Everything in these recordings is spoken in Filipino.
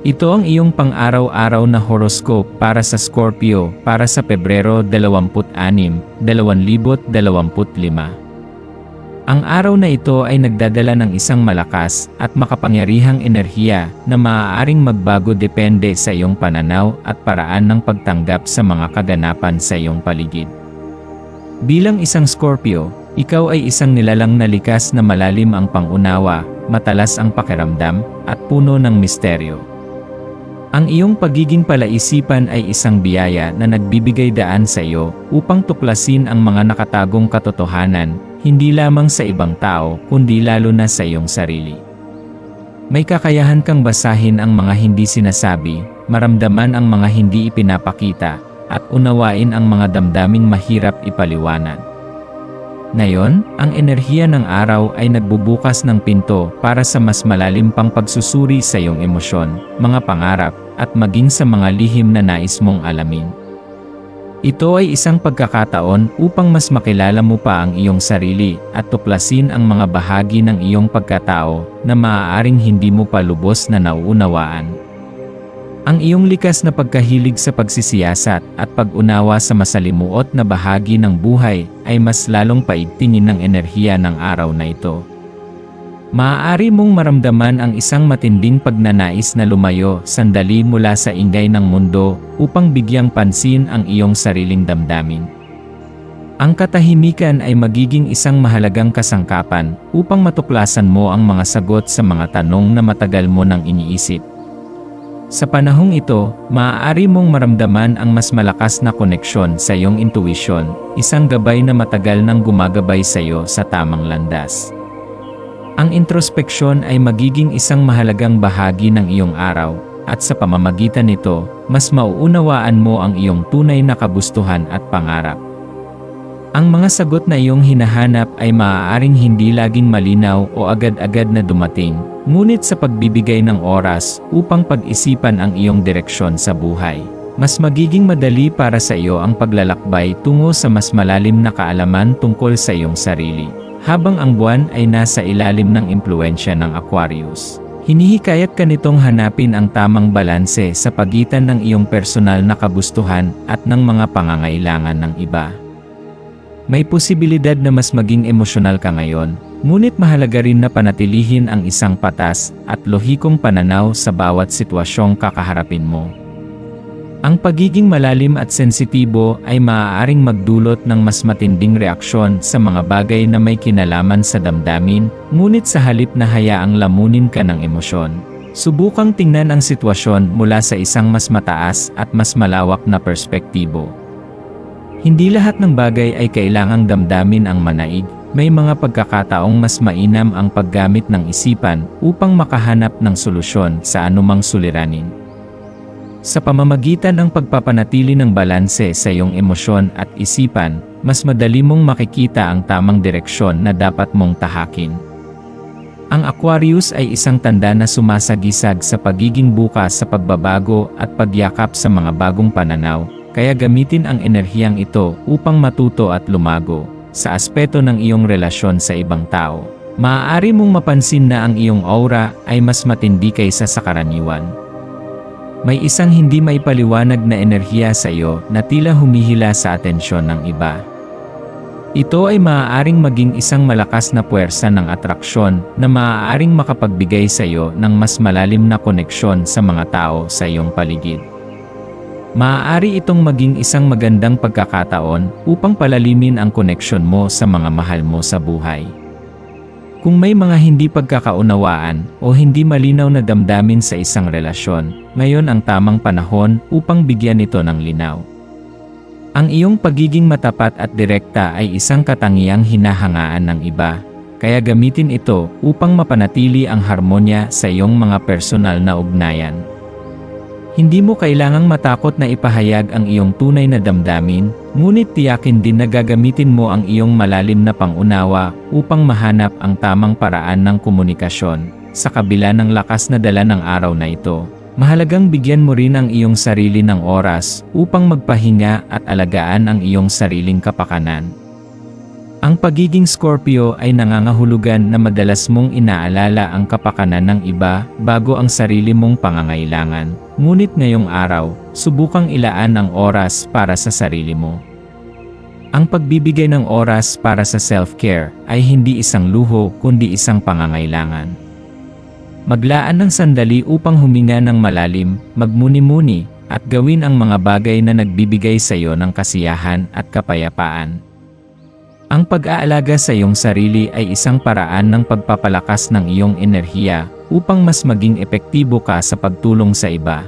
Ito ang iyong pang-araw-araw na horoscope para sa Scorpio para sa Pebrero 26, 2025. Ang araw na ito ay nagdadala ng isang malakas at makapangyarihang enerhiya na maaaring magbago depende sa iyong pananaw at paraan ng pagtanggap sa mga kaganapan sa iyong paligid. Bilang isang Scorpio, ikaw ay isang nilalang na likas na malalim ang pangunawa, matalas ang pakiramdam, at puno ng misteryo. Ang iyong pagiging palaisipan ay isang biyaya na nagbibigay daan sa iyo upang tuklasin ang mga nakatagong katotohanan, hindi lamang sa ibang tao kundi lalo na sa iyong sarili. May kakayahan kang basahin ang mga hindi sinasabi, maramdaman ang mga hindi ipinapakita, at unawain ang mga damdaming mahirap ipaliwanag. Ngayon, ang enerhiya ng araw ay nagbubukas ng pinto para sa mas malalim pang pagsusuri sa iyong emosyon, mga pangarap, at maging sa mga lihim na nais mong alamin. Ito ay isang pagkakataon upang mas makilala mo pa ang iyong sarili at tuklasin ang mga bahagi ng iyong pagkatao na maaaring hindi mo pa lubos na nauunawaan. Ang iyong likas na pagkahilig sa pagsisiyasat at pag-unawa sa masalimuot na bahagi ng buhay ay mas lalong paigtingin ng enerhiya ng araw na ito. Maaari mong maramdaman ang isang matinding pagnanais na lumayo sandali mula sa ingay ng mundo upang bigyang pansin ang iyong sariling damdamin. Ang katahimikan ay magiging isang mahalagang kasangkapan upang matuklasan mo ang mga sagot sa mga tanong na matagal mo nang iniisip. Sa panahong ito, maaari mong maramdaman ang mas malakas na koneksyon sa iyong intuition, isang gabay na matagal nang gumagabay sa iyo sa tamang landas. Ang introspeksyon ay magiging isang mahalagang bahagi ng iyong araw, at sa pamamagitan nito, mas mauunawaan mo ang iyong tunay na kabustuhan at pangarap. Ang mga sagot na iyong hinahanap ay maaaring hindi laging malinaw o agad-agad na dumating, ngunit sa pagbibigay ng oras upang pag-isipan ang iyong direksyon sa buhay. Mas magiging madali para sa iyo ang paglalakbay tungo sa mas malalim na kaalaman tungkol sa iyong sarili. Habang ang buwan ay nasa ilalim ng impluensya ng Aquarius. Hinihikayat ka nitong hanapin ang tamang balanse sa pagitan ng iyong personal na kabustuhan at ng mga pangangailangan ng iba. May posibilidad na mas maging emosyonal ka ngayon, ngunit mahalaga rin na panatilihin ang isang patas at lohikong pananaw sa bawat sitwasyong kakaharapin mo. Ang pagiging malalim at sensitibo ay maaaring magdulot ng mas matinding reaksyon sa mga bagay na may kinalaman sa damdamin, ngunit sa halip na hayaang lamunin ka ng emosyon. Subukang tingnan ang sitwasyon mula sa isang mas mataas at mas malawak na perspektibo. Hindi lahat ng bagay ay kailangang damdamin ang manaig, may mga pagkakataong mas mainam ang paggamit ng isipan upang makahanap ng solusyon sa anumang suliranin. Sa pamamagitan ng pagpapanatili ng balanse sa iyong emosyon at isipan, mas madali mong makikita ang tamang direksyon na dapat mong tahakin. Ang Aquarius ay isang tanda na sumasagisag sa pagiging bukas sa pagbabago at pagyakap sa mga bagong pananaw, kaya gamitin ang enerhiyang ito upang matuto at lumago sa aspeto ng iyong relasyon sa ibang tao. Maaari mong mapansin na ang iyong aura ay mas matindi kaysa sa karaniwan. May isang hindi maipaliwanag na enerhiya sa iyo na tila humihila sa atensyon ng iba. Ito ay maaaring maging isang malakas na puwersa ng atraksyon na maaaring makapagbigay sa iyo ng mas malalim na koneksyon sa mga tao sa iyong paligid. Maaari itong maging isang magandang pagkakataon upang palalimin ang koneksyon mo sa mga mahal mo sa buhay. Kung may mga hindi pagkakaunawaan o hindi malinaw na damdamin sa isang relasyon, ngayon ang tamang panahon upang bigyan ito ng linaw. Ang iyong pagiging matapat at direkta ay isang katangiang hinahangaan ng iba. kaya gamitin ito upang mapanatili ang harmonya sa iyong mga personal na ugnayan. Hindi mo kailangang matakot na ipahayag ang iyong tunay na damdamin, ngunit tiyakin din na gagamitin mo ang iyong malalim na pangunawa upang mahanap ang tamang paraan ng komunikasyon. Sa kabila ng lakas na dala ng araw na ito, mahalagang bigyan mo rin ang iyong sarili ng oras upang magpahinga at alagaan ang iyong sariling kapakanan. Ang pagiging Scorpio ay nangangahulugan na madalas mong inaalala ang kapakanan ng iba bago ang sarili mong pangangailangan. Ngunit ngayong araw, subukang ilaan ang oras para sa sarili mo. Ang pagbibigay ng oras para sa self-care ay hindi isang luho kundi isang pangangailangan. Maglaan ng sandali upang huminga ng malalim, magmuni-muni, at gawin ang mga bagay na nagbibigay sa iyo ng kasiyahan at kapayapaan. Ang pag-aalaga sa iyong sarili ay isang paraan ng pagpapalakas ng iyong enerhiya upang mas maging epektibo ka sa pagtulong sa iba.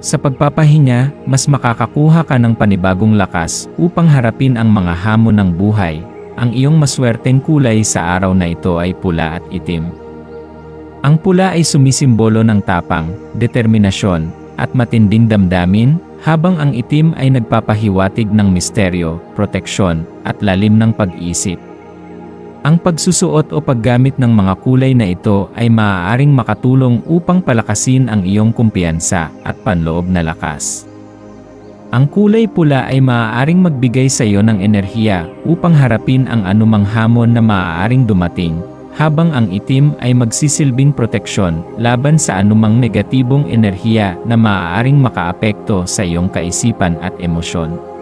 Sa pagpapahinga, mas makakakuha ka ng panibagong lakas upang harapin ang mga hamon ng buhay. Ang iyong maswerteng kulay sa araw na ito ay pula at itim. Ang pula ay sumisimbolo ng tapang, determinasyon, at matinding damdamin, habang ang itim ay nagpapahiwatig ng misteryo, proteksyon, at lalim ng pag-isip. Ang pagsusuot o paggamit ng mga kulay na ito ay maaaring makatulong upang palakasin ang iyong kumpiyansa at panloob na lakas. Ang kulay pula ay maaaring magbigay sa iyo ng enerhiya upang harapin ang anumang hamon na maaaring dumating, habang ang itim ay magsisilbing proteksyon laban sa anumang negatibong enerhiya na maaaring makaapekto sa iyong kaisipan at emosyon.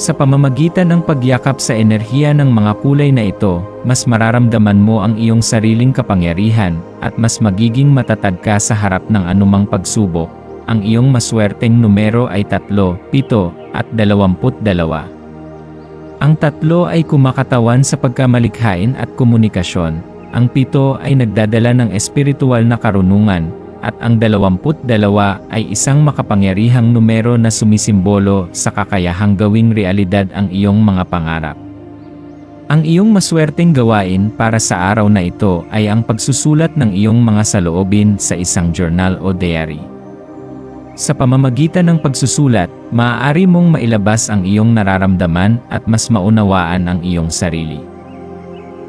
Sa pamamagitan ng pagyakap sa enerhiya ng mga kulay na ito, mas mararamdaman mo ang iyong sariling kapangyarihan at mas magiging matatag ka sa harap ng anumang pagsubok. Ang iyong maswerteng numero ay 3, 7, at 22. Ang tatlo ay kumakatawan sa pagkamalikhain at komunikasyon. Ang pito ay nagdadala ng espiritual na karunungan, at ang dalawamput dalawa ay isang makapangyarihang numero na sumisimbolo sa kakayahang gawing realidad ang iyong mga pangarap. Ang iyong maswerteng gawain para sa araw na ito ay ang pagsusulat ng iyong mga saloobin sa isang journal o diary. Sa pamamagitan ng pagsusulat, maaari mong mailabas ang iyong nararamdaman at mas maunawaan ang iyong sarili.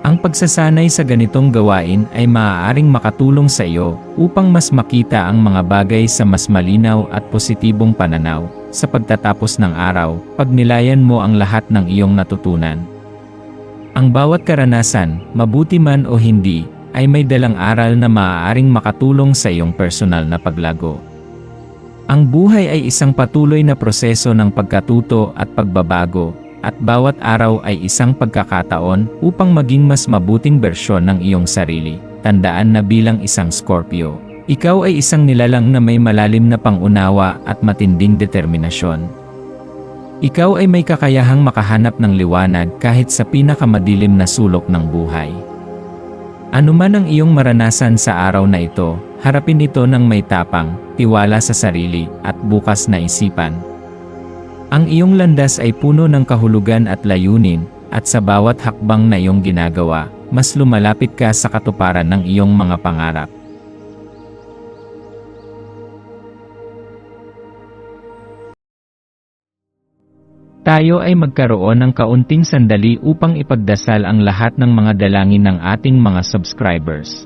Ang pagsasanay sa ganitong gawain ay maaaring makatulong sa iyo upang mas makita ang mga bagay sa mas malinaw at positibong pananaw. Sa pagtatapos ng araw, pagnilayan mo ang lahat ng iyong natutunan. Ang bawat karanasan, mabuti man o hindi, ay may dalang aral na maaaring makatulong sa iyong personal na paglago. Ang buhay ay isang patuloy na proseso ng pagkatuto at pagbabago, at bawat araw ay isang pagkakataon upang maging mas mabuting bersyon ng iyong sarili. Tandaan na bilang isang Scorpio, ikaw ay isang nilalang na may malalim na pangunawa at matinding determinasyon. Ikaw ay may kakayahang makahanap ng liwanag kahit sa pinakamadilim na sulok ng buhay. Ano man ang iyong maranasan sa araw na ito, harapin ito ng may tapang, tiwala sa sarili, at bukas na isipan. Ang iyong landas ay puno ng kahulugan at layunin, at sa bawat hakbang na iyong ginagawa, mas lumalapit ka sa katuparan ng iyong mga pangarap. Tayo ay magkaroon ng kaunting sandali upang ipagdasal ang lahat ng mga dalangin ng ating mga subscribers,